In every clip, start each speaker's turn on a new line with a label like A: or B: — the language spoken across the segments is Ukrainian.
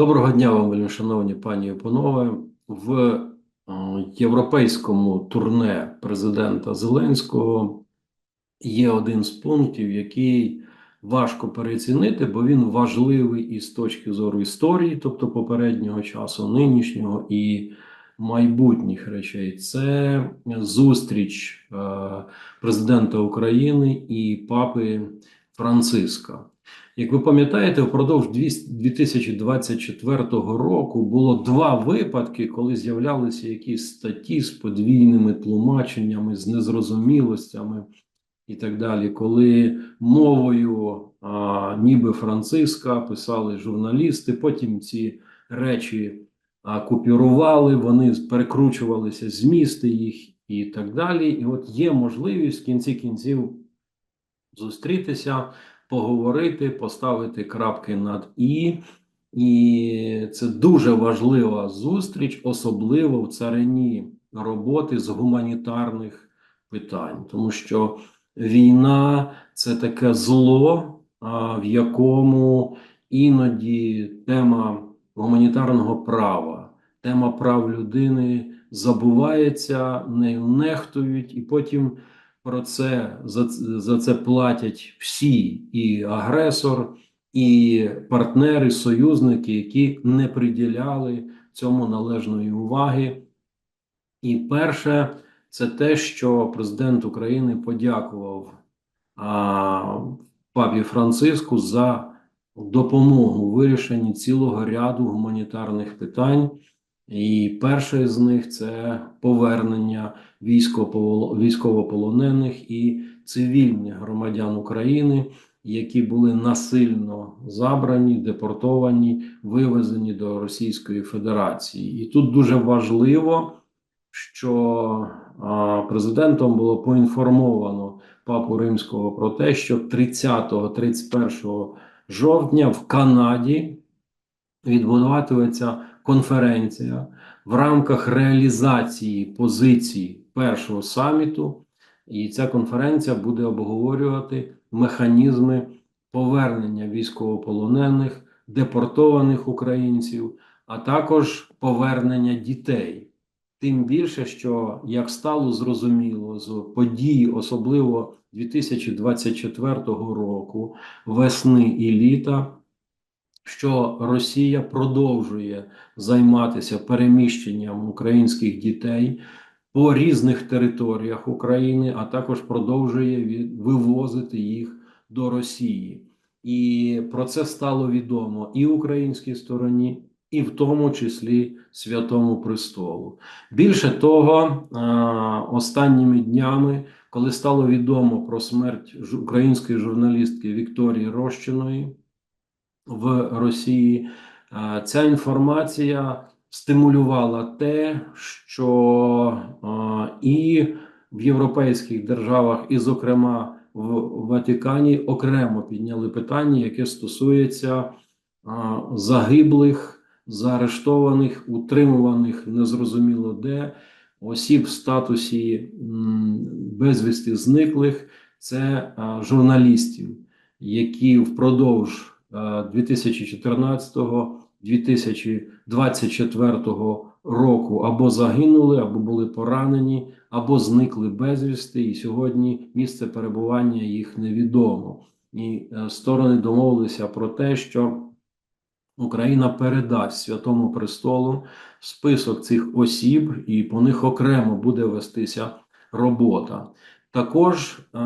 A: Доброго дня вам, вельми шановні пані і панове. В е, європейському турне президента Зеленського є один з пунктів, який важко переоцінити, бо він важливий і з точки зору історії, тобто попереднього часу, нинішнього і майбутніх речей. Це зустріч е, президента України і папи Франциска. Як ви пам'ятаєте, впродовж 2024 року було два випадки, коли з'являлися якісь статті з подвійними тлумаченнями, з незрозумілостями і так далі, коли мовою а, ніби Франциска писали журналісти, потім ці речі а, купюрували, вони перекручувалися змісти їх і так далі. І от є можливість в кінці кінців зустрітися поговорити, поставити крапки над і. І це дуже важлива зустріч, особливо в царині роботи з гуманітарних питань, тому що війна це таке зло, в якому іноді тема гуманітарного права, тема прав людини забувається, нею нехтують, і потім про це за, за це платять всі і агресор, і партнери, союзники, які не приділяли цьому належної уваги. І перше, це те, що президент України подякував а, папі Франциску за допомогу у вирішенні цілого ряду гуманітарних питань. І перше з них це повернення військовополонених і цивільних громадян України, які були насильно забрані, депортовані, вивезені до Російської Федерації. І тут дуже важливо, що президентом було поінформовано папу римського про те, що 30-31 жовтня в Канаді відбуватиметься конференція в рамках реалізації позицій першого саміту, і ця конференція буде обговорювати механізми повернення військовополонених, депортованих українців, а також повернення дітей. Тим більше, що як стало зрозуміло з подій, особливо 2024 року, весни і літа що Росія продовжує займатися переміщенням українських дітей по різних територіях України, а також продовжує вивозити їх до Росії. І про це стало відомо і українській стороні, і в тому числі Святому Престолу. Більше того, останніми днями, коли стало відомо про смерть української журналістки Вікторії Рощиної, в Росії. Ця інформація стимулювала те, що і в європейських державах, і, зокрема, в Ватикані окремо підняли питання, яке стосується загиблих, заарештованих, утримуваних незрозуміло де осіб в статусі безвісти зниклих, це журналістів, які впродовж 2014-2024 року або загинули, або були поранені, або зникли безвісти, і сьогодні місце перебування їх невідомо. І е, сторони домовилися про те, що Україна передасть Святому Престолу список цих осіб, і по них окремо буде вестися робота. Також е,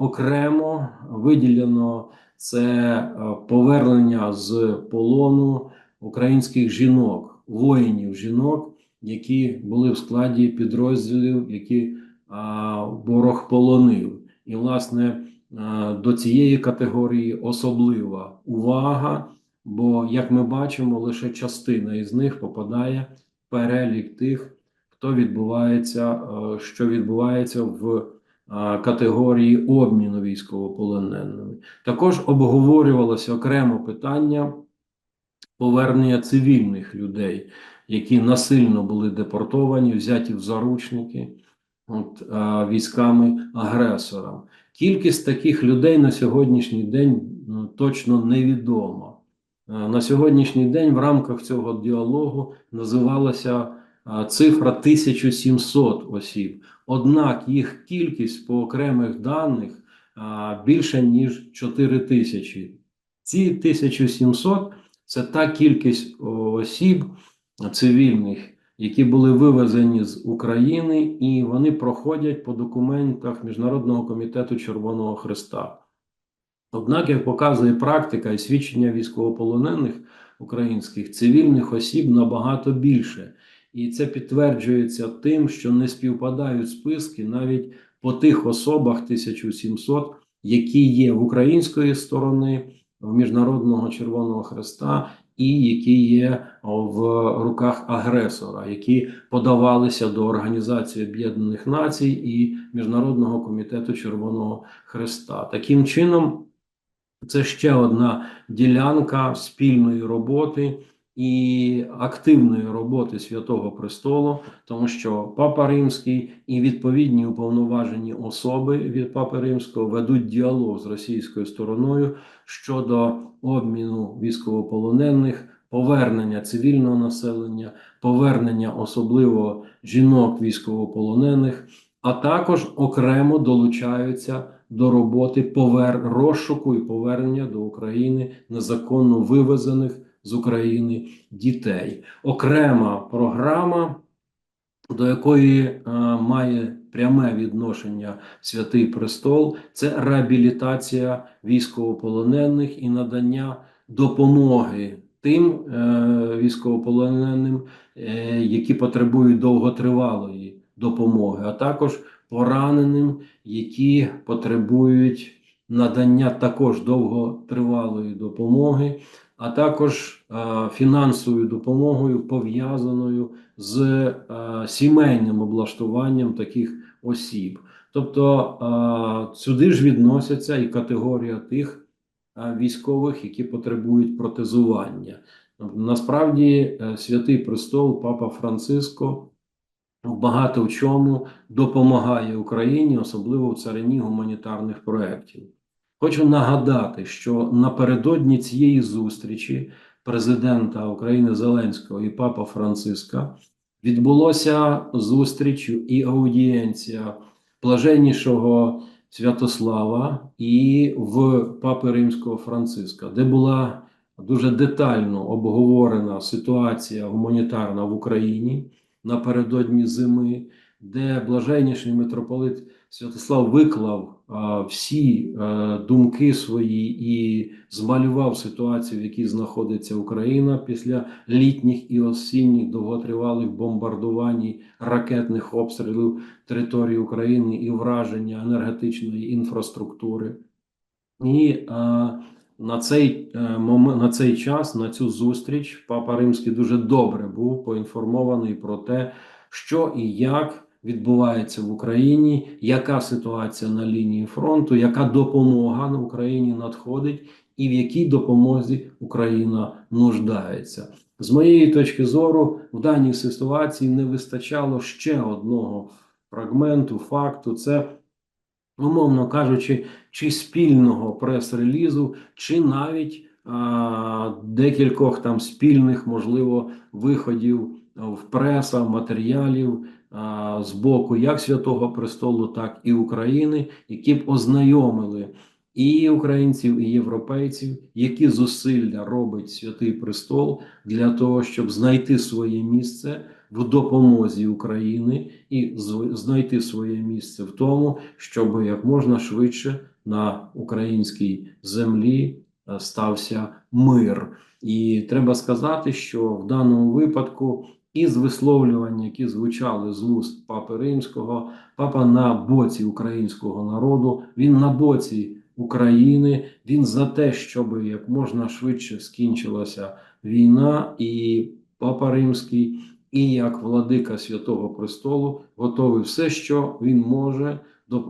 A: окремо виділено це е, повернення з полону українських жінок, воїнів жінок, які були в складі підрозділів, які ворог полонив. І, власне, а, до цієї категорії особлива увага. Бо, як ми бачимо, лише частина із них попадає в перелік тих, хто відбувається, е, що відбувається в категорії обміну військовополоненими. Також обговорювалося окремо питання повернення цивільних людей, які насильно були депортовані, взяті в заручники от, військами агресора. Кількість таких людей на сьогоднішній день ну, точно невідома. на сьогоднішній день в рамках цього діалогу називалася цифра 1700 осіб. Однак їх кількість по окремих даних більше ніж 4 тисячі. Ці 1700 – це та кількість осіб цивільних, які були вивезені з України, і вони проходять по документах Міжнародного комітету Червоного Христа. Однак, як показує практика і свідчення військовополонених українських цивільних осіб набагато більше, і це підтверджується тим, що не співпадають списки навіть по тих особах 1700, які є в української сторони в Міжнародного Червоного Христа, і які є в руках агресора, які подавалися до Організації Об'єднаних Націй і Міжнародного комітету Червоного Христа. Таким чином, це ще одна ділянка спільної роботи. І активної роботи Святого Престолу, тому що Папа Римський і відповідні уповноважені особи від Папи Римського ведуть діалог з російською стороною щодо обміну військовополонених, повернення цивільного населення, повернення особливо жінок військовополонених, а також окремо долучаються до роботи повер розшуку і повернення до України незаконно вивезених з України дітей. Окрема програма, до якої е, має пряме відношення Святий Престол, це реабілітація військовополонених і надання допомоги тим е, військовополоненим, е, які потребують довготривалої допомоги, а також пораненим, які потребують надання також довготривалої допомоги, а також е, фінансовою допомогою пов'язаною з е, сімейним облаштуванням таких осіб. Тобто е, сюди ж відносяться і категорія тих військових, які потребують протезування. Насправді, святий престол, Папа Франциско багато в чому допомагає Україні, особливо в царині гуманітарних проєктів. Хочу нагадати, що напередодні цієї зустрічі президента України Зеленського і Папа Франциска відбулося зустріч і аудієнція блаженнішого Святослава і в Папи Римського Франциска, де була дуже детально обговорена ситуація гуманітарна в Україні напередодні зими, де блаженніший митрополит Святослав виклав а, всі а, думки свої і змалював ситуацію, в якій знаходиться Україна після літніх і осінніх довготривалих бомбардувань, ракетних обстрілів території України і враження енергетичної інфраструктури. І а, на цей е, момент на цей час, на цю зустріч, папа Римський дуже добре був поінформований про те, що і як відбувається в Україні, яка ситуація на лінії фронту, яка допомога на Україні надходить, і в якій допомозі Україна нуждається. З моєї точки зору, в даній ситуації не вистачало ще одного фрагменту, факту. Це умовно кажучи, чи спільного прес-релізу, чи навіть а, декількох там спільних, можливо, виходів в преса, матеріалів з боку як Святого Престолу, так і України, які б ознайомили і українців, і європейців, які зусилля робить Святий Престол для того, щоб знайти своє місце в допомозі України і знайти своє місце в тому, щоб як можна швидше на українській землі е, стався мир. І треба сказати, що в даному випадку із висловлювань, які звучали з уст Папи Римського, папа на боці українського народу, він на боці України, він за те, щоб як можна швидше скінчилася війна, і Папа Римський і як владика Святого Престолу готовий все, що він може,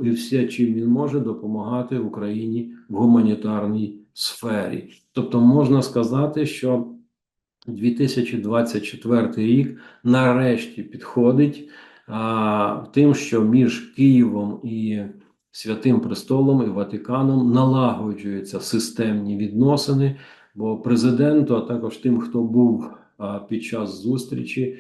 A: і все, чим він може допомагати Україні в гуманітарній сфері. Тобто, можна сказати, що 2024 рік нарешті підходить а, тим, що між Києвом і Святим Престолом і Ватиканом налагоджуються системні відносини Бо президенту, а також тим, хто був а, під час зустрічі,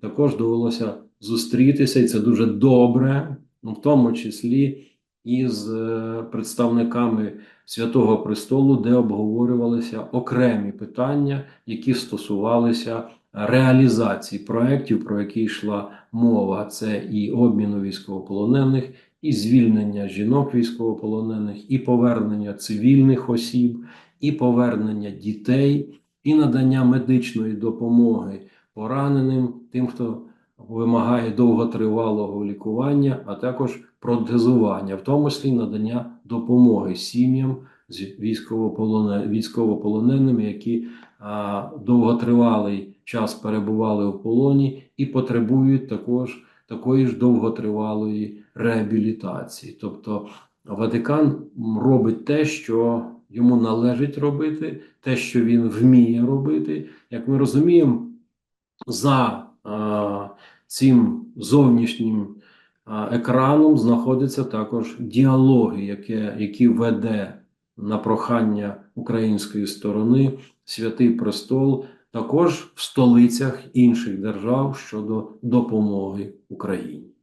A: також довелося зустрітися, і це дуже добре, в тому числі із е, представниками Святого Престолу, де обговорювалися окремі питання, які стосувалися реалізації проєктів, про які йшла мова. Це і обміну військовополонених, і звільнення жінок військовополонених, і повернення цивільних осіб, і повернення дітей, і надання медичної допомоги пораненим, тим, хто вимагає довготривалого лікування, а також протезування, в тому числі надання допомоги сім'ям з військовополоне- військовополоненими, які довготривалий час перебували у полоні і потребують також такої ж довготривалої реабілітації. Тобто Ватикан робить те, що йому належить робити, те, що він вміє робити. Як ми розуміємо, за а, цим зовнішнім екраном знаходяться також діалоги, які, які веде на прохання української сторони Святий Престол, також в столицях інших держав щодо допомоги Україні.